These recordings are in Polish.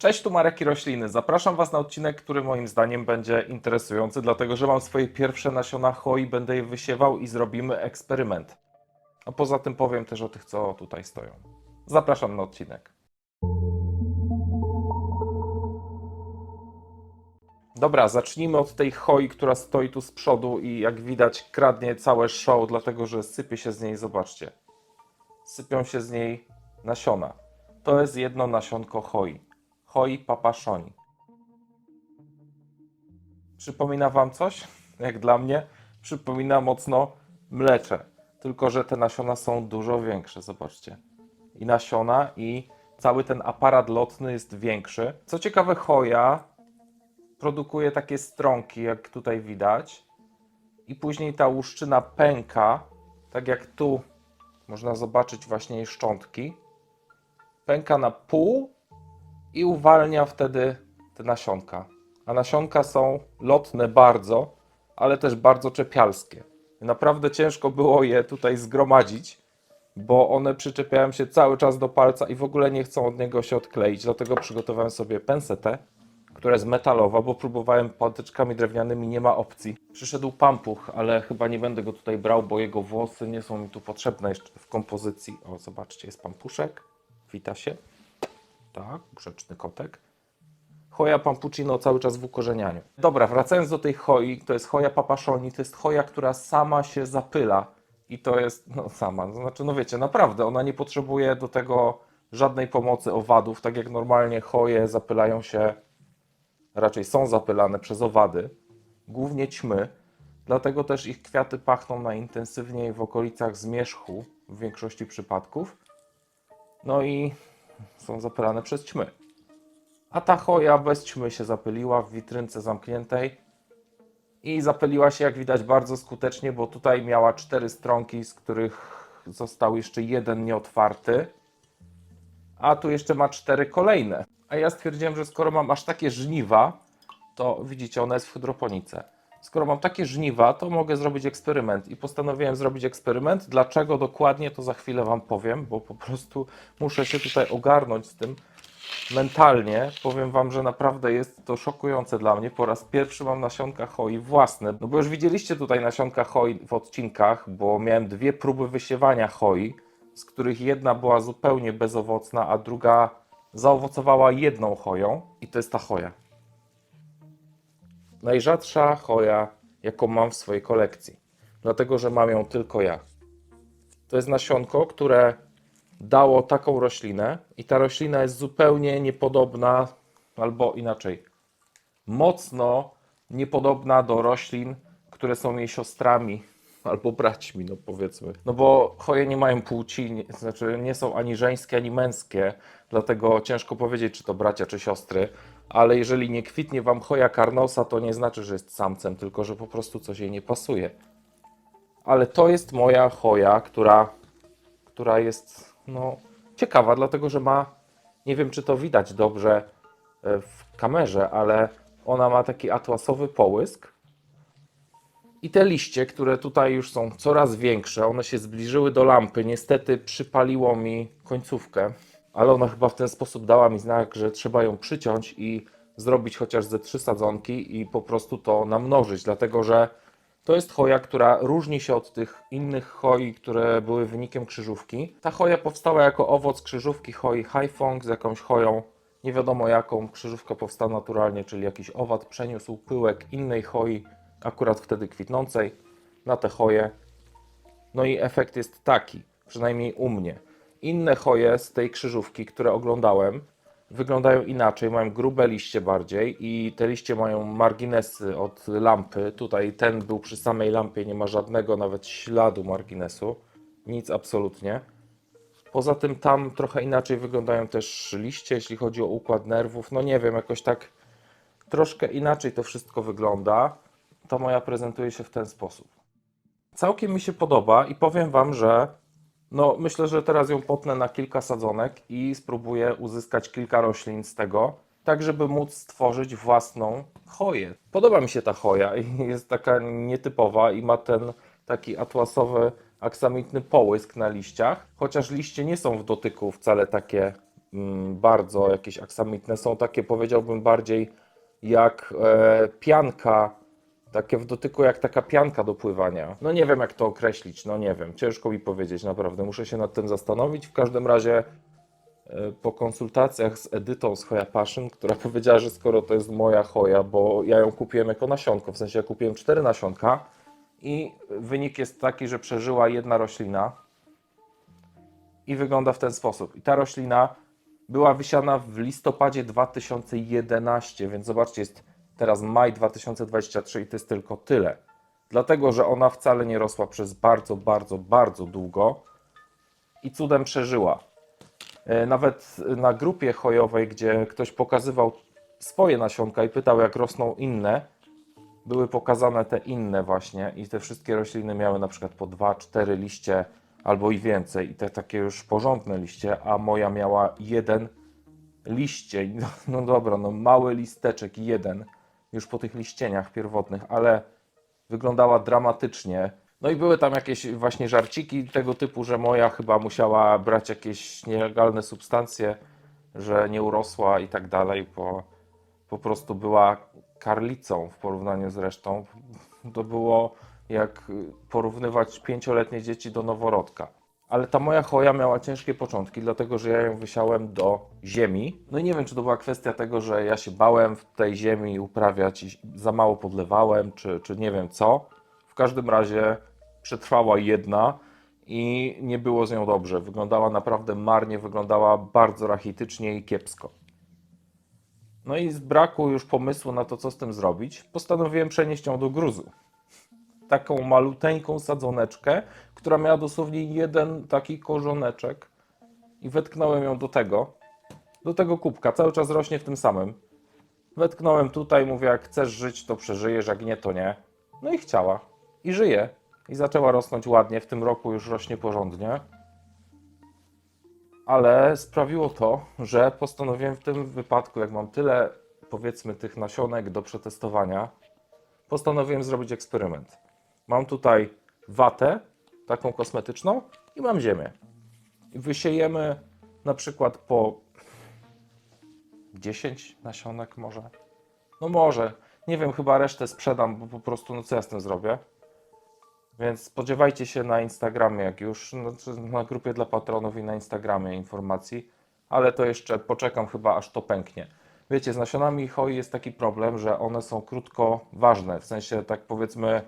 Cześć, tu Marek i Rośliny. Zapraszam Was na odcinek, który moim zdaniem będzie interesujący, dlatego że mam swoje pierwsze nasiona choi, będę je wysiewał i zrobimy eksperyment. A poza tym powiem też o tych, co tutaj stoją. Zapraszam na odcinek. Dobra, zacznijmy od tej choi, która stoi tu z przodu i jak widać kradnie całe show, dlatego że sypie się z niej, zobaczcie. Sypią się z niej nasiona. To jest jedno nasionko choi. Choi papaszoni. Przypomina Wam coś? Jak dla mnie? Przypomina mocno mlecze. Tylko, że te nasiona są dużo większe, zobaczcie. I nasiona, i cały ten aparat lotny jest większy. Co ciekawe, choja produkuje takie strąki, jak tutaj widać. I później ta łuszczyna pęka, tak jak tu można zobaczyć właśnie jej szczątki. Pęka na pół i uwalnia wtedy te nasionka. A nasionka są lotne bardzo, ale też bardzo czepialskie. Naprawdę ciężko było je tutaj zgromadzić, bo one przyczepiają się cały czas do palca i w ogóle nie chcą od niego się odkleić. Dlatego przygotowałem sobie pensetę, która jest metalowa, bo próbowałem patyczkami drewnianymi, nie ma opcji. Przyszedł pampuch, ale chyba nie będę go tutaj brał, bo jego włosy nie są mi tu potrzebne jeszcze w kompozycji. O, zobaczcie, jest pampuszek. Wita się. Tak, grzeczny kotek. Hoja pampuccino cały czas w ukorzenianiu. Dobra, wracając do tej hoi, to jest hoja papaszoni, to jest hoja, która sama się zapyla. I to jest, no sama, znaczy, no wiecie, naprawdę, ona nie potrzebuje do tego żadnej pomocy owadów, tak jak normalnie hoje zapylają się, raczej są zapylane przez owady, głównie ćmy, dlatego też ich kwiaty pachną najintensywniej w okolicach zmierzchu w większości przypadków. No i są zapylane przez ćmy. A ta choja bez ćmy się zapyliła w witrynce zamkniętej i zapyliła się, jak widać, bardzo skutecznie, bo tutaj miała cztery stronki, z których został jeszcze jeden nieotwarty, a tu jeszcze ma cztery kolejne. A ja stwierdziłem, że skoro mam aż takie żniwa, to widzicie, ona jest w hydroponice. Skoro mam takie żniwa, to mogę zrobić eksperyment. I postanowiłem zrobić eksperyment. Dlaczego dokładnie, to za chwilę Wam powiem, bo po prostu muszę się tutaj ogarnąć z tym mentalnie. Powiem Wam, że naprawdę jest to szokujące dla mnie. Po raz pierwszy mam nasionka choi własne. No bo już widzieliście tutaj nasionka choi w odcinkach, bo miałem dwie próby wysiewania choi, z których jedna była zupełnie bezowocna, a druga zaowocowała jedną choją. I to jest ta choja najrzadsza choja, jaką mam w swojej kolekcji. Dlatego, że mam ją tylko ja. To jest nasionko, które dało taką roślinę, i ta roślina jest zupełnie niepodobna, albo inaczej, mocno niepodobna do roślin, które są jej siostrami albo braćmi, no powiedzmy. No bo choje nie mają płci, nie, znaczy nie są ani żeńskie, ani męskie, dlatego ciężko powiedzieć, czy to bracia, czy siostry. Ale jeżeli nie kwitnie wam choja karnosa, to nie znaczy, że jest samcem, tylko że po prostu coś jej nie pasuje. Ale to jest moja choja, która, która jest no, ciekawa, dlatego że ma, nie wiem czy to widać dobrze e, w kamerze, ale ona ma taki atłasowy połysk. I te liście, które tutaj już są coraz większe, one się zbliżyły do lampy. Niestety przypaliło mi końcówkę, ale ona chyba w ten sposób dała mi znak, że trzeba ją przyciąć i zrobić chociaż ze trzy sadzonki i po prostu to namnożyć, dlatego że to jest choja, która różni się od tych innych choi, które były wynikiem krzyżówki. Ta choja powstała jako owoc krzyżówki choi Haifong z jakąś choją, nie wiadomo jaką. Krzyżówka powstała naturalnie, czyli jakiś owad przeniósł pyłek innej choi, akurat wtedy kwitnącej, na te choje. No i efekt jest taki, przynajmniej u mnie. Inne choje z tej krzyżówki, które oglądałem, wyglądają inaczej, mają grube liście bardziej i te liście mają marginesy od lampy. Tutaj ten był przy samej lampie, nie ma żadnego nawet śladu marginesu. Nic absolutnie. Poza tym tam trochę inaczej wyglądają też liście, jeśli chodzi o układ nerwów. No nie wiem, jakoś tak troszkę inaczej to wszystko wygląda. To moja prezentuje się w ten sposób. Całkiem mi się podoba i powiem Wam, że no, myślę, że teraz ją potnę na kilka sadzonek i spróbuję uzyskać kilka roślin z tego, tak żeby móc stworzyć własną choję. Podoba mi się ta choja jest taka nietypowa i ma ten taki atłasowy, aksamitny połysk na liściach, chociaż liście nie są w dotyku wcale takie mm, bardzo jakieś aksamitne, są takie powiedziałbym bardziej jak e, pianka, takie w dotyku jak taka pianka do pływania. No nie wiem jak to określić, no nie wiem, ciężko mi powiedzieć naprawdę, muszę się nad tym zastanowić. W każdym razie e, po konsultacjach z Edytą z Hoja Passion, która powiedziała, że skoro to jest moja hoja, bo ja ją kupiłem jako nasionko, w sensie ja kupiłem cztery nasionka i wynik jest taki, że przeżyła jedna roślina i wygląda w ten sposób. I ta roślina była wysiana w listopadzie 2011, więc zobaczcie, jest teraz maj 2023 i to jest tylko tyle. Dlatego, że ona wcale nie rosła przez bardzo, bardzo, bardzo długo i cudem przeżyła. E, Nawet na grupie hojowej, gdzie ktoś pokazywał swoje nasionka i pytał, jak rosną inne, były pokazane te inne właśnie i te wszystkie rośliny miały na przykład po 2-4 liście albo i więcej i te takie już porządne liście, a moja miała jeden liście. No, no dobra, no mały listeczek, jeden już po tych liścieniach pierwotnych, ale wyglądała dramatycznie. No i były tam jakieś właśnie żarciki tego typu, że moja chyba musiała brać jakieś nielegalne substancje, że nie urosła i tak dalej, bo po prostu była karlicą w porównaniu z resztą. To było jak porównywać pięcioletnie dzieci do noworodka. Ale ta moja choja miała ciężkie początki, dlatego że ja ją wysiałem do ziemi. No i nie wiem, czy to była kwestia tego, że ja się bałem w tej ziemi uprawiać i za mało podlewałem, czy, czy nie wiem co. W każdym razie przetrwała jedna i nie było z nią dobrze. Wyglądała naprawdę marnie, wyglądała bardzo rachitycznie i kiepsko. No i z braku już pomysłu na to, co z tym zrobić, postanowiłem przenieść ją do gruzu. Taką maluteńką sadzoneczkę, która miała dosłownie jeden taki korzoneczek i wetknąłem ją do tego, do tego kubka, cały czas rośnie w tym samym. Wetknąłem tutaj, mówię, jak chcesz żyć, to przeżyjesz, jak nie, to nie. No i chciała. I żyje. I zaczęła rosnąć ładnie, w tym roku już rośnie porządnie. Ale sprawiło to, że postanowiłem w tym wypadku, jak mam tyle, powiedzmy, tych nasionek do przetestowania, postanowiłem zrobić eksperyment. Mam tutaj watę, taką kosmetyczną, i mam ziemię. I wysiejemy na przykład po 10 nasionek może. No może. Nie wiem, chyba resztę sprzedam, bo po prostu, no co ja z tym zrobię? Więc spodziewajcie się na Instagramie, jak już, no, na grupie dla patronów i na Instagramie informacji, ale to jeszcze poczekam chyba, aż to pęknie. Wiecie, z nasionami choi jest taki problem, że one są krótko ważne, w sensie tak powiedzmy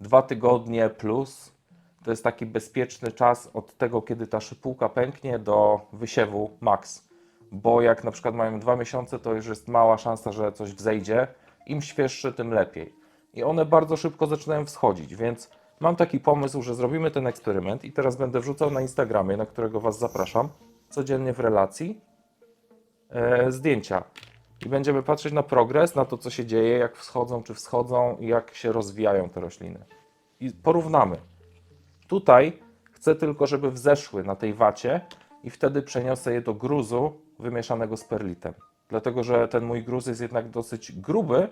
dwa tygodnie plus to jest taki bezpieczny czas od tego, kiedy ta szypułka pęknie do wysiewu max. Bo jak na przykład mają dwa miesiące, to już jest mała szansa, że coś wzejdzie. Im świeższy, tym lepiej. I one bardzo szybko zaczynają wschodzić, więc mam taki pomysł, że zrobimy ten eksperyment i teraz będę wrzucał na Instagramie, na którego Was zapraszam, codziennie w relacji e, zdjęcia. I będziemy patrzeć na progres, na to, co się dzieje, jak wschodzą, czy wschodzą i jak się rozwijają te rośliny. I porównamy. Tutaj chcę tylko, żeby wzeszły na tej wacie i wtedy przeniosę je do gruzu wymieszanego z perlitem. Dlatego, że ten mój gruz jest jednak dosyć gruby,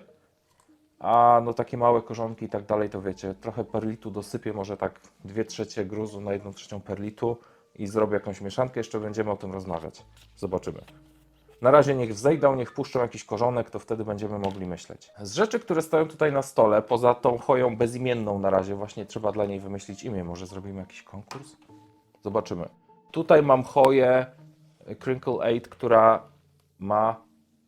a no takie małe korzonki i tak dalej, to wiecie, trochę perlitu dosypię, może tak dwie trzecie gruzu na jedną trzecią perlitu i zrobię jakąś mieszankę, jeszcze będziemy o tym rozmawiać. Zobaczymy. Na razie niech wzejdą, niech puszczą jakiś korzonek, to wtedy będziemy mogli myśleć. Z rzeczy, które stoją tutaj na stole, poza tą choją bezimienną na razie, właśnie trzeba dla niej wymyślić imię. Może zrobimy jakiś konkurs? Zobaczymy. Tutaj mam choję Crinkle 8, która ma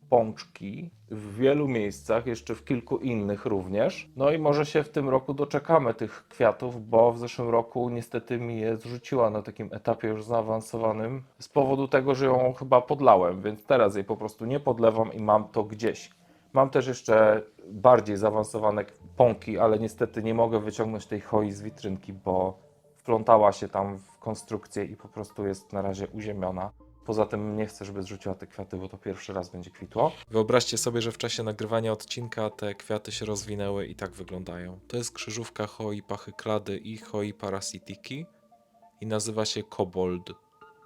pączki w wielu miejscach, jeszcze w kilku innych również. No i może się w tym roku doczekamy tych kwiatów, bo w zeszłym roku niestety mi je zrzuciła na takim etapie już zaawansowanym z powodu tego, że ją chyba podlałem, więc teraz jej po prostu nie podlewam i mam to gdzieś. Mam też jeszcze bardziej zaawansowane pąki, ale niestety nie mogę wyciągnąć tej choi z witrynki, bo wplątała się tam w konstrukcję i po prostu jest na razie uziemiona. Poza tym nie chcę, żeby zrzuciła te kwiaty, bo to pierwszy raz będzie kwitło. Wyobraźcie sobie, że w czasie nagrywania odcinka te kwiaty się rozwinęły i tak wyglądają. To jest krzyżówka Hoi Pachyklady i Hoi Parasitiki i nazywa się Kobold.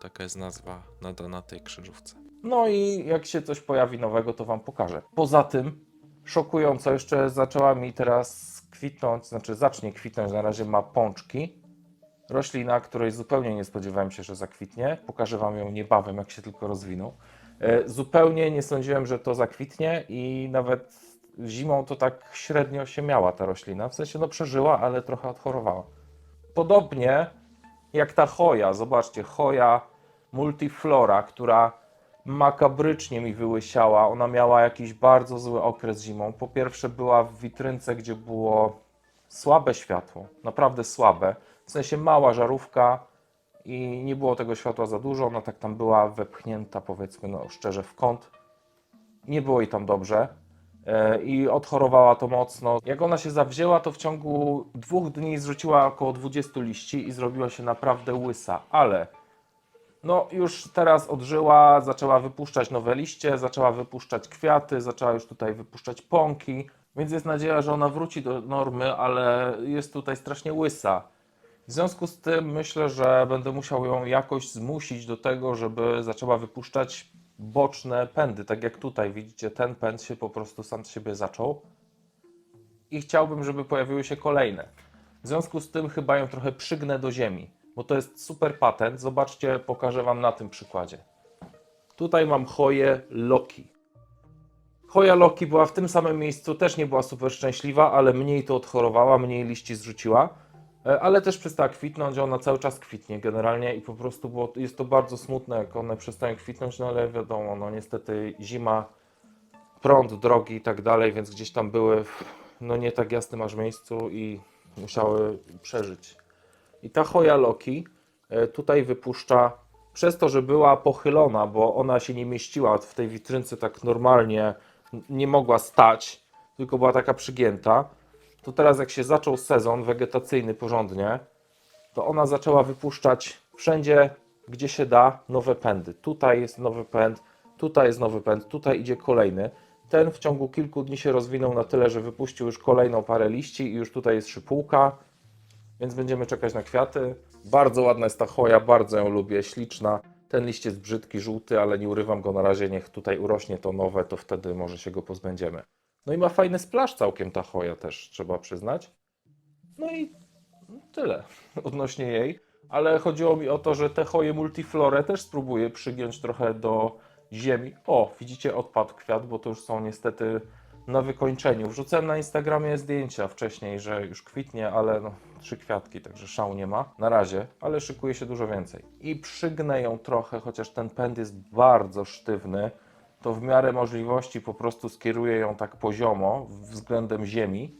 Taka jest nazwa nadana tej krzyżówce. No i jak się coś pojawi nowego, to Wam pokażę. Poza tym, szokująco, jeszcze zaczęła mi teraz kwitnąć, znaczy zacznie kwitnąć, na razie ma pączki. Roślina, której zupełnie nie spodziewałem się, że zakwitnie. Pokażę Wam ją niebawem, jak się tylko rozwiną. E, Zupełnie nie sądziłem, że to zakwitnie i nawet zimą to tak średnio się miała ta roślina. W sensie no przeżyła, ale trochę odchorowała. Podobnie jak ta choja, zobaczcie, choja multiflora, która makabrycznie mi wyłysiała. Ona miała jakiś bardzo zły okres zimą. Po pierwsze była w witrynce, gdzie było słabe światło, naprawdę słabe. W sensie mała żarówka i nie było tego światła za dużo. Ona tak tam była wepchnięta, powiedzmy, no szczerze, w kąt. Nie było jej tam dobrze e, i odchorowała to mocno. Jak ona się zawzięła, to w ciągu dwóch dni zrzuciła około 20 liści i zrobiła się naprawdę łysa, ale no już teraz odżyła, zaczęła wypuszczać nowe liście, zaczęła wypuszczać kwiaty, zaczęła już tutaj wypuszczać pąki, więc jest nadzieja, że ona wróci do normy, ale jest tutaj strasznie łysa. W związku z tym myślę, że będę musiał ją jakoś zmusić do tego, żeby zaczęła wypuszczać boczne pędy, tak jak tutaj widzicie, ten pęd się po prostu sam z siebie zaczął i chciałbym, żeby pojawiły się kolejne. W związku z tym chyba ją trochę przygnę do ziemi, bo to jest super patent. Zobaczcie, pokażę Wam na tym przykładzie. Tutaj mam choję Loki. Choja Loki była w tym samym miejscu, też nie była super szczęśliwa, ale mniej to odchorowała, mniej liści zrzuciła, ale też przestała kwitnąć, ona cały czas kwitnie generalnie i po prostu było, jest to bardzo smutne, jak one przestają kwitnąć, no ale wiadomo, no niestety zima, prąd, drogi i tak dalej, więc gdzieś tam były w no nie tak jasnym aż miejscu i musiały przeżyć. I ta choja Loki e, tutaj wypuszcza, przez to, że była pochylona, bo ona się nie mieściła w tej witrynce tak normalnie, nie mogła stać, tylko była taka przygięta, to teraz jak się zaczął sezon wegetacyjny porządnie, to ona zaczęła wypuszczać wszędzie, gdzie się da, nowe pędy. Tutaj jest nowy pęd, tutaj jest nowy pęd, tutaj idzie kolejny. Ten w ciągu kilku dni się rozwinął na tyle, że wypuścił już kolejną parę liści i już tutaj jest szypułka, więc będziemy czekać na kwiaty. Bardzo ładna jest ta choja, bardzo ją lubię, śliczna. Ten liść jest brzydki, żółty, ale nie urywam go na razie, niech tutaj urośnie to nowe, to wtedy może się go pozbędziemy. No i ma fajny splash całkiem ta choja też, trzeba przyznać. No i tyle odnośnie jej. Ale chodziło mi o to, że te choje multiflore też spróbuję przygiąć trochę do ziemi. O, widzicie, odpadł kwiat, bo to już są niestety na wykończeniu. Wrzucałem na Instagramie zdjęcia wcześniej, że już kwitnie, ale no, trzy kwiatki, także szału nie ma na razie, ale szykuje się dużo więcej. I przygnę ją trochę, chociaż ten pęd jest bardzo sztywny, to w miarę możliwości po prostu skieruję ją tak poziomo względem ziemi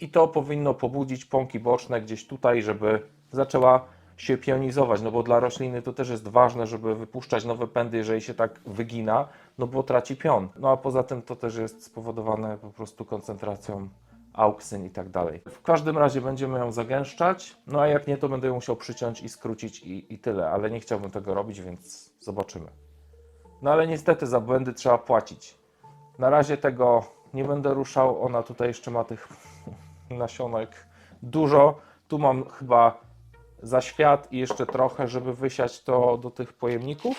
i to powinno pobudzić pąki boczne gdzieś tutaj, żeby zaczęła się pionizować, no bo dla rośliny to też jest ważne, żeby wypuszczać nowe pędy, jeżeli się tak wygina, no bo traci pion. No a poza tym to też jest spowodowane po prostu koncentracją auksyn i tak dalej. W każdym razie będziemy ją zagęszczać, no a jak nie, to będę ją musiał przyciąć i skrócić i, i tyle, ale nie chciałbym tego robić, więc zobaczymy. No ale niestety za błędy trzeba płacić. Na razie tego nie będę ruszał. Ona tutaj jeszcze ma tych nasionek dużo. Tu mam chyba za świat i jeszcze trochę, żeby wysiać to do tych pojemników.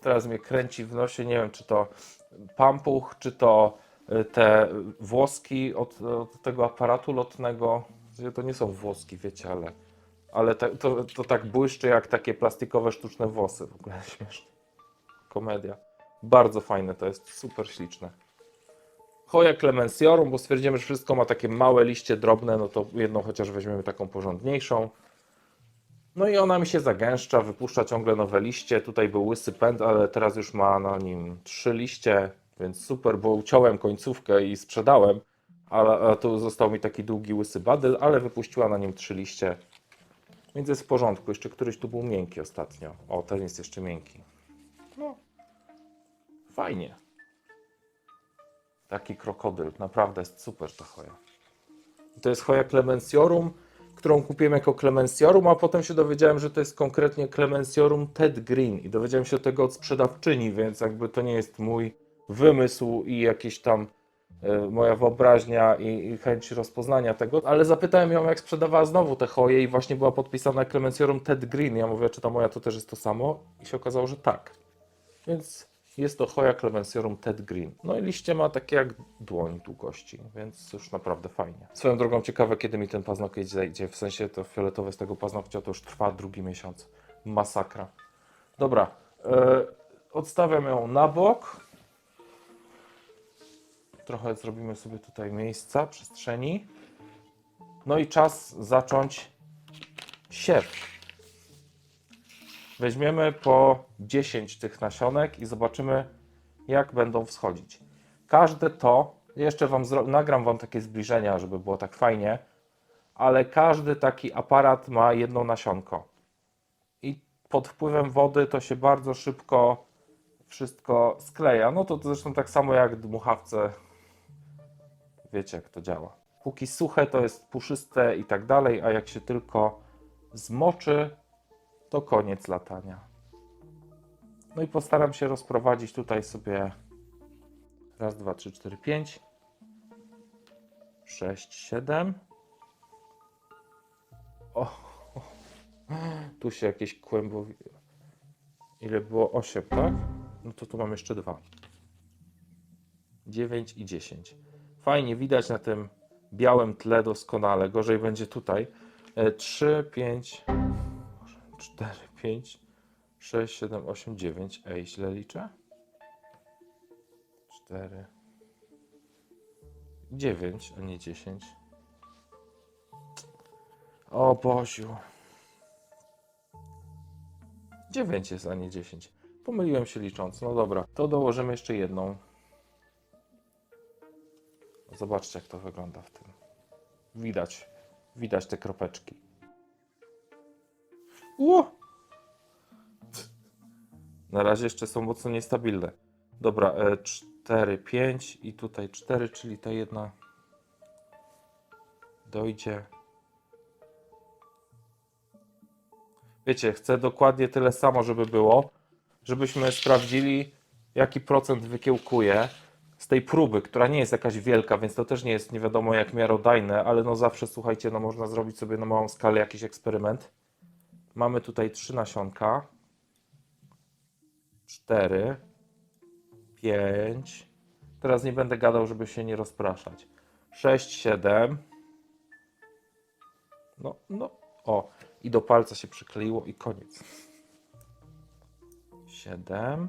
Teraz mnie kręci w nosie. Nie wiem, czy to pampuch, czy to y, te włoski od, od tego aparatu lotnego. To nie są włoski, wiecie, ale, ale te, to, to tak błyszczy jak takie plastikowe sztuczne włosy. W ogóle śmieszne komedia. Bardzo fajne to jest, super śliczne. Choja Clemenciorum, bo stwierdzimy, że wszystko ma takie małe liście drobne, no to jedną chociaż weźmiemy taką porządniejszą. No i ona mi się zagęszcza, wypuszcza ciągle nowe liście. Tutaj był łysy pęd, ale teraz już ma na nim trzy liście, więc super, bo uciąłem końcówkę i sprzedałem, ale, a tu został mi taki długi łysy badyl, ale wypuściła na nim trzy liście. Więc jest w porządku. Jeszcze któryś tu był miękki ostatnio. O, ten jest jeszcze miękki. Fajnie. Taki krokodyl, naprawdę jest super ta choja. To jest choja Clemenciorum, którą kupiłem jako Clemenciorum, a potem się dowiedziałem, że to jest konkretnie Clemenciorum Ted Green i dowiedziałem się tego od sprzedawczyni, więc jakby to nie jest mój wymysł i jakieś tam e, moja wyobraźnia i, i chęć rozpoznania tego, ale zapytałem ją, jak sprzedawała znowu te choje i właśnie była podpisana Clemenciorum Ted Green. Ja mówię, czy ta moja to też jest to samo? I się okazało, że tak. Więc Jest to Hoya clemensiorum Ted Green. No i liście ma takie jak dłoń długości, więc już naprawdę fajnie. Swoją drogą ciekawe, kiedy mi ten paznokieć zejdzie. W sensie to fioletowe z tego paznokcia to już trwa drugi miesiąc. Masakra. Dobra, e, odstawiam ją na bok. Trochę zrobimy sobie tutaj miejsca, przestrzeni. No i czas zacząć siew. Weźmiemy po 10 tych nasionek i zobaczymy, jak będą wschodzić. Każde to, jeszcze wam nagram wam takie zbliżenia, żeby było tak fajnie, ale każdy taki aparat ma jedno nasionko. I pod wpływem wody to się bardzo szybko wszystko skleja. No to, to zresztą tak samo jak dmuchawce. Wiecie, jak to działa. Póki suche, to jest puszyste i tak dalej, a jak się tylko zmoczy, to koniec latania. No i postaram się rozprowadzić tutaj sobie raz, dwa, trzy, cztery, pięć, sześć, siedem. O, tu się jakieś kłębowi... Ile było? Osiem, tak? No to tu mam jeszcze dwa. Dziewięć i dziesięć. Fajnie widać na tym białym tle doskonale. Gorzej będzie tutaj. E, Trzy, pięć, 4, 5, 6, 7, 8, 9. Ej, źle liczę? 4, 9, a nie 10. O Boziu. 9 jest, a nie 10. Pomyliłem się licząc. No dobra, to dołożymy jeszcze jedną. Zobaczcie, jak to wygląda w tym. Widać, widać te kropeczki. Ło! Na razie jeszcze są mocno niestabilne. Dobra, e, 4, 5 i tutaj 4, czyli ta jedna dojdzie. Wiecie, chcę dokładnie tyle samo, żeby było, żebyśmy sprawdzili, jaki procent wykiełkuje z tej próby, która nie jest jakaś wielka, więc to też nie jest nie wiadomo jak miarodajne, ale no zawsze, słuchajcie, no można zrobić sobie na małą skalę jakiś eksperyment. Mamy tutaj trzy nasionka. Cztery. Pięć. Teraz nie będę gadał, żeby się nie rozpraszać. Sześć, siedem. No, no. O, i do palca się przykleiło i koniec. Siedem.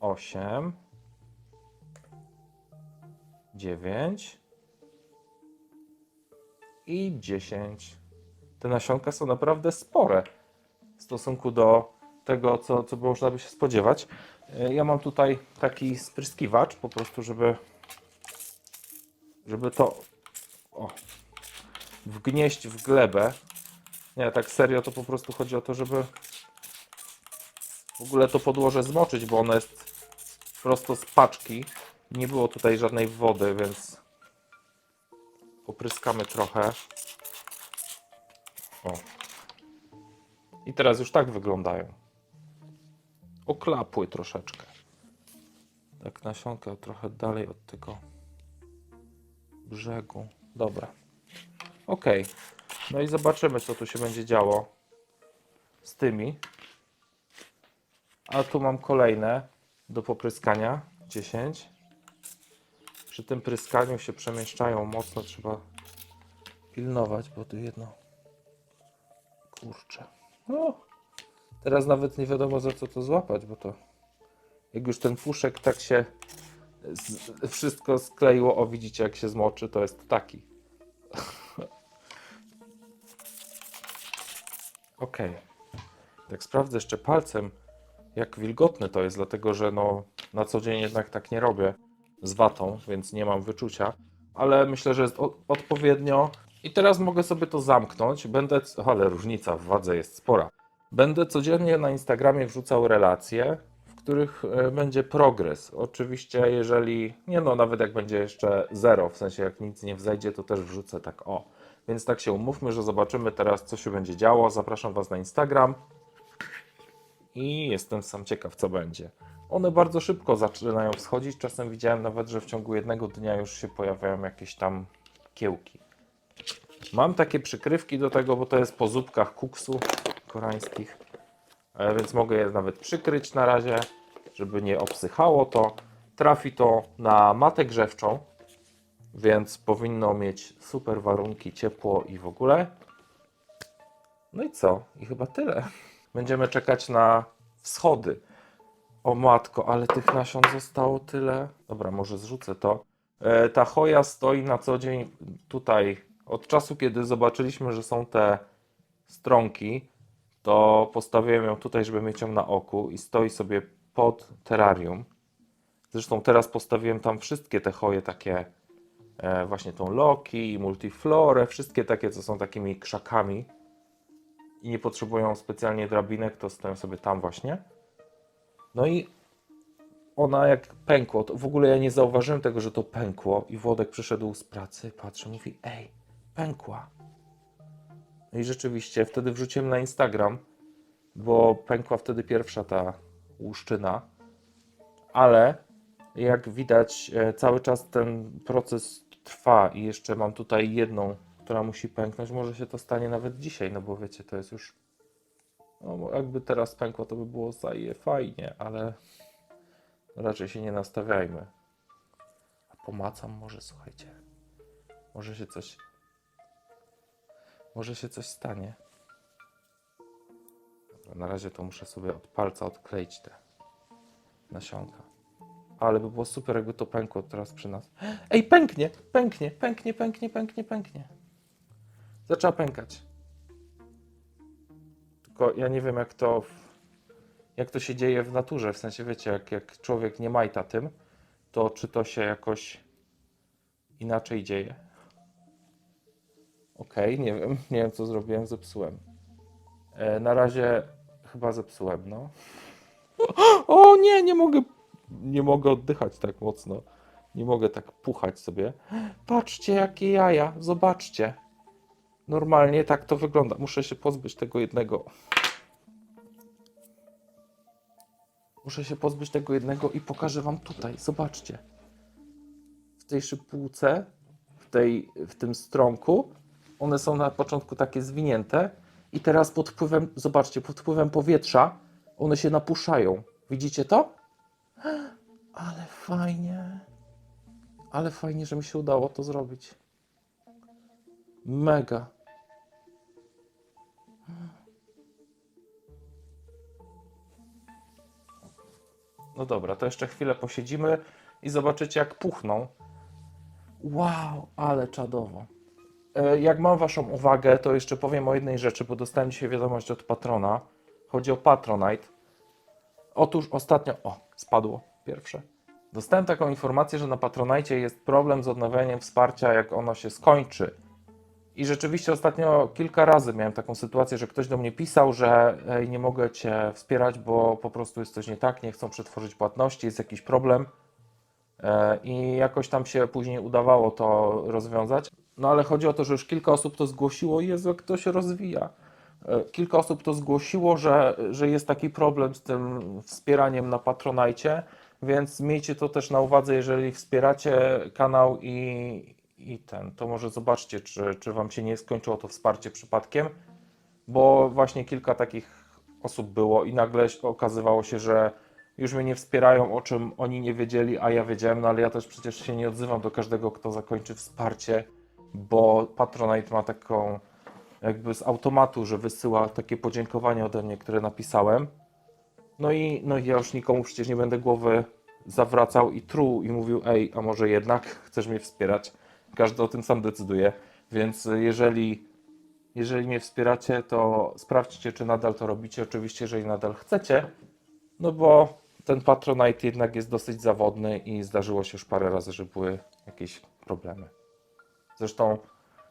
Osiem. Dziewięć. I dziesięć te nasionka są naprawdę spore w stosunku do tego, co, co można by się spodziewać. E, Ja mam tutaj taki spryskiwacz, po prostu, żeby, żeby to o, wgnieść w glebę. Nie, tak serio, to po prostu chodzi o to, żeby w ogóle to podłoże zmoczyć, bo ono jest prosto z paczki. Nie było tutaj żadnej wody, więc popryskamy trochę. O. I teraz już tak wyglądają. Oklapły troszeczkę. Tak nasionka trochę dalej od tego brzegu. Dobra. Ok. No i zobaczymy, co tu się będzie działo z tymi. A tu mam kolejne do popryskania. 10. Przy tym pryskaniu się przemieszczają mocno. Trzeba pilnować, bo tu jedno Kurczę. No. Teraz nawet nie wiadomo za co to złapać, bo to jak już ten fuszek tak się z, wszystko skleiło, o widzicie jak się zmoczy, to jest taki. Ok. Tak sprawdzę jeszcze palcem, jak wilgotne to jest, dlatego że no na co dzień jednak tak nie robię z watą, więc nie mam wyczucia, ale myślę, że jest odpowiednio. I teraz mogę sobie to zamknąć. Będę, ale różnica w wadze jest spora. Będę codziennie na Instagramie wrzucał relacje, w których e, będzie progres. Oczywiście, jeżeli, nie no, nawet jak będzie jeszcze zero, w sensie jak nic nie wzejdzie, to też wrzucę tak o. Więc tak się umówmy, że zobaczymy teraz, co się będzie działo. Zapraszam Was na Instagram i jestem sam ciekaw, co będzie. One bardzo szybko zaczynają wschodzić. Czasem widziałem nawet, że w ciągu jednego dnia już się pojawiają jakieś tam kiełki. Mam takie przykrywki do tego, bo to jest po zupkach kuksu koreańskich. E, Więc mogę je nawet przykryć na razie, żeby nie obsychało to. Trafi to na matę grzewczą, więc powinno mieć super warunki, ciepło i w ogóle. No i co? I chyba tyle. Będziemy czekać na wschody. O matko, ale tych nasion zostało tyle. Dobra, może zrzucę to. E, ta choja stoi na co dzień tutaj. Od czasu, kiedy zobaczyliśmy, że są te stronki, to postawiłem ją tutaj, żeby mieć ją na oku i stoi sobie pod terrarium. Zresztą teraz postawiłem tam wszystkie te choje takie, e, właśnie tą Loki, Multiflorę, wszystkie takie, co są takimi krzakami i nie potrzebują specjalnie drabinek, to stoją sobie tam właśnie. No i ona jak pękło, to w ogóle ja nie zauważyłem tego, że to pękło i Włodek przyszedł z pracy, patrzy, mówi, ej, pękła. No I rzeczywiście wtedy wrzuciłem na Instagram, bo pękła wtedy pierwsza ta łuszczyna, ale jak widać e, cały czas ten proces trwa i jeszcze mam tutaj jedną, która musi pęknąć. Może się to stanie nawet dzisiaj, no bo wiecie, to jest już no, jakby teraz pękło, to by było zaje fajnie, ale raczej się nie nastawiajmy. A pomacam może, słuchajcie. Może się coś może się coś stanie. Dobra, na razie to muszę sobie od palca odkleić te nasionka. Ale by było super, jakby to pękło teraz przy nas. Ej, pęknie, pęknie, pęknie, pęknie, pęknie, pęknie. Zaczęła pękać. Tylko ja nie wiem, jak to, jak to się dzieje w naturze. W sensie, wiecie, jak, jak człowiek nie majta tym, to czy to się jakoś inaczej dzieje. Okej, nie wiem, nie wiem co zrobiłem, zepsułem. E, na razie chyba zepsułem, no. O nie, nie mogę, nie mogę oddychać tak mocno. Nie mogę tak puchać sobie. Patrzcie, jakie jaja, zobaczcie. Normalnie tak to wygląda. Muszę się pozbyć tego jednego. Muszę się pozbyć tego jednego i pokażę wam tutaj. Zobaczcie. W tej szypułce, w, tej, w tym strąku, one są na początku takie zwinięte i teraz pod wpływem, zobaczcie, pod wpływem powietrza one się napuszają. Widzicie to? Ale fajnie. Ale fajnie, że mi się udało to zrobić. Mega. No dobra, to jeszcze chwilę posiedzimy i zobaczycie jak puchną. Wow, ale czadowo. E, Jak mam Waszą uwagę, to jeszcze powiem o jednej rzeczy, bo dostałem dzisiaj wiadomość od patrona. Chodzi o Patronite. Otóż ostatnio. O, spadło pierwsze. Dostałem taką informację, że na Patronite jest problem z odnawianiem wsparcia, jak ono się skończy. I rzeczywiście ostatnio kilka razy miałem taką sytuację, że ktoś do mnie pisał, że ej, nie mogę Cię wspierać, bo po prostu jest coś nie tak, nie chcą przetworzyć płatności, jest jakiś problem. E, I jakoś tam się później udawało to rozwiązać. No ale chodzi o to, że już kilka osób to zgłosiło. Jezu, jak to się rozwija. E, Kilka osób to zgłosiło, że, że jest taki problem z tym wspieraniem na Patronajcie, więc miejcie to też na uwadze, jeżeli wspieracie kanał i, i ten, to może zobaczcie, czy, czy Wam się nie skończyło to wsparcie przypadkiem, bo właśnie kilka takich osób było i nagle okazywało się, że już mnie nie wspierają, o czym oni nie wiedzieli, a ja wiedziałem, no ale ja też przecież się nie odzywam do każdego, kto zakończy wsparcie, bo Patronite ma taką jakby z automatu, że wysyła takie podziękowania ode mnie, które napisałem. No i, no ja już nikomu przecież nie będę głowy zawracał i truł i mówił, ej, a może jednak chcesz mnie wspierać? Każdy o tym sam decyduje, więc jeżeli, jeżeli mnie wspieracie, to sprawdźcie, czy nadal to robicie. Oczywiście, jeżeli nadal chcecie, no bo ten Patronite jednak jest dosyć zawodny i zdarzyło się już parę razy, że były jakieś problemy. Zresztą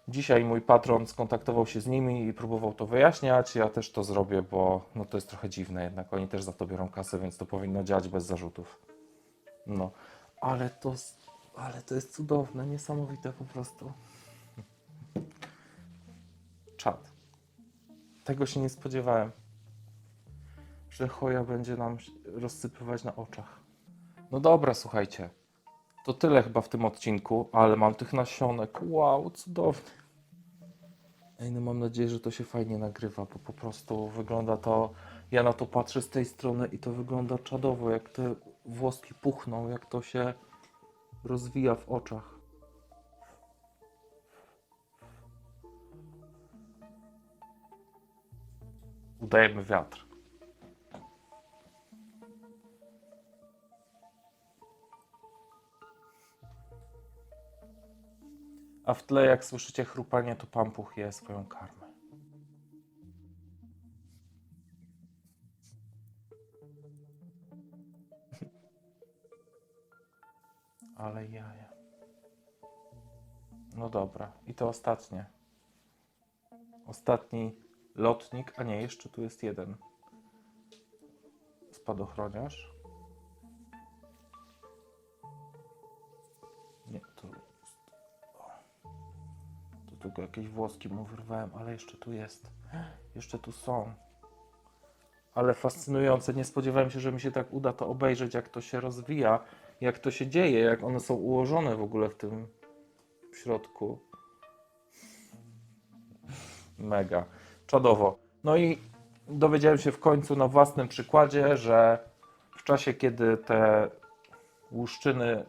dzisiaj mój patron skontaktował się z nimi i próbował to wyjaśniać. Ja też to zrobię, bo no to jest trochę dziwne jednak. Oni też za to biorą kasę, więc to powinno działać bez zarzutów. No, ale to, ale to jest cudowne, niesamowite po prostu. Czad. Tego się nie spodziewałem że choja będzie nam rozsypywać na oczach. No dobra, słuchajcie. To tyle chyba w tym odcinku, ale mam tych nasionek. Wow, cudownie. Ej, no mam nadzieję, że to się fajnie nagrywa, bo po prostu wygląda to Ja na to patrzę z tej strony i to wygląda czadowo, jak te włoski puchną, jak to się rozwija w oczach. Udajemy wiatr. A w tle, jak słyszycie chrupanie, to pampuch je swoją karmę. Ale jaja. No dobra, i to ostatnie. Ostatni lotnik, a nie, jeszcze tu jest jeden spadochroniarz. Tylko jakieś włoski mu wyrwałem, ale jeszcze tu jest. Jeszcze tu są. Ale fascynujące. Nie spodziewałem się, że mi się tak uda to obejrzeć, jak to się rozwija, jak to się dzieje, jak one są ułożone w ogóle w tym środku. Mega. Czadowo. No i dowiedziałem się w końcu na własnym przykładzie, że w czasie, kiedy te łuszczyny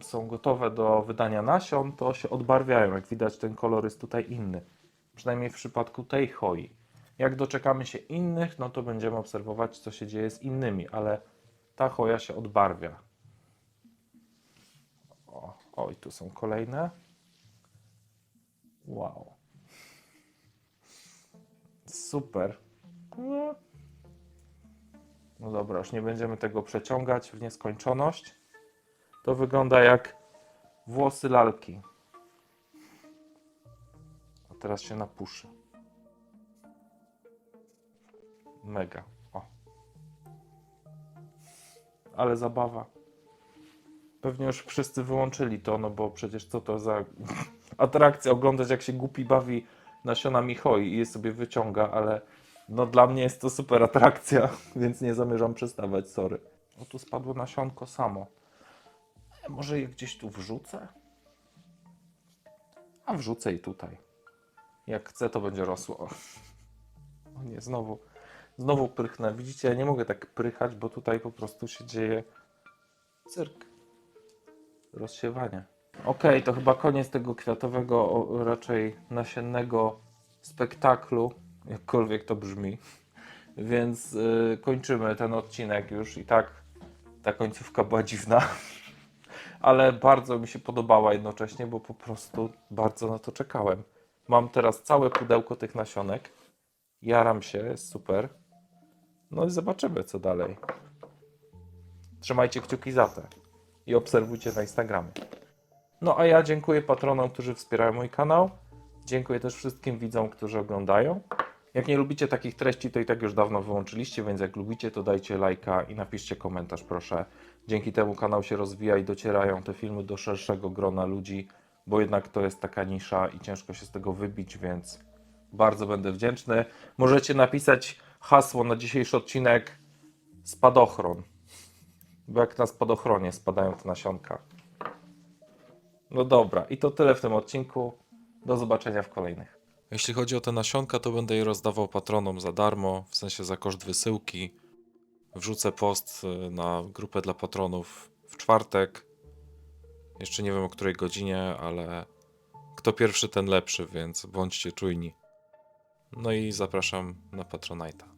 są gotowe do wydania nasion, to się odbarwiają. Jak widać, ten kolor jest tutaj inny. Przynajmniej w przypadku tej choi. Jak doczekamy się innych, no to będziemy obserwować, co się dzieje z innymi, ale ta choja się odbarwia. O, oj, tu są kolejne. Wow. Super. No. no dobra, już nie będziemy tego przeciągać w nieskończoność. To wygląda jak włosy lalki. A teraz się napuszy. Mega. O. Ale zabawa. Pewnie już wszyscy wyłączyli to, no bo przecież co to za atrakcja oglądać jak się głupi bawi nasionami choi i je sobie wyciąga, ale no dla mnie jest to super atrakcja, więc nie zamierzam przestawać, sorry. O tu spadło nasionko samo. Może je gdzieś tu wrzucę? A wrzucę i tutaj. Jak chcę, to będzie rosło. O, nie, znowu. Znowu prychnę. Widzicie, ja nie mogę tak prychać, bo tutaj po prostu się dzieje cyrk. Rozsiewanie. Okej, to chyba koniec tego kwiatowego, raczej nasiennego spektaklu, jakkolwiek to brzmi. Więc y, kończymy ten odcinek już i tak ta końcówka była dziwna, ale bardzo mi się podobała jednocześnie, bo po prostu bardzo na to czekałem. Mam teraz całe pudełko tych nasionek. Jaram się, jest super. No i zobaczymy, co dalej. Trzymajcie kciuki za te i obserwujcie na Instagramie. No a ja dziękuję patronom, którzy wspierają mój kanał. Dziękuję też wszystkim widzom, którzy oglądają. Jak nie lubicie takich treści, to i tak już dawno wyłączyliście, więc jak lubicie, to dajcie lajka i napiszcie komentarz, proszę. Dzięki temu kanał się rozwija i docierają te filmy do szerszego grona ludzi, bo jednak to jest taka nisza i ciężko się z tego wybić, więc bardzo będę wdzięczny. Możecie napisać hasło na dzisiejszy odcinek spadochron, bo jak na spadochronie spadają te nasionka. No dobra, i to tyle w tym odcinku. Do zobaczenia w kolejnych. Jeśli chodzi o te nasionka, to będę je rozdawał patronom za darmo, w sensie za koszt wysyłki. Wrzucę post y, na grupę dla patronów w czwartek. Jeszcze nie wiem o której godzinie, ale kto pierwszy, ten lepszy, więc bądźcie czujni. No i zapraszam na Patronite'a.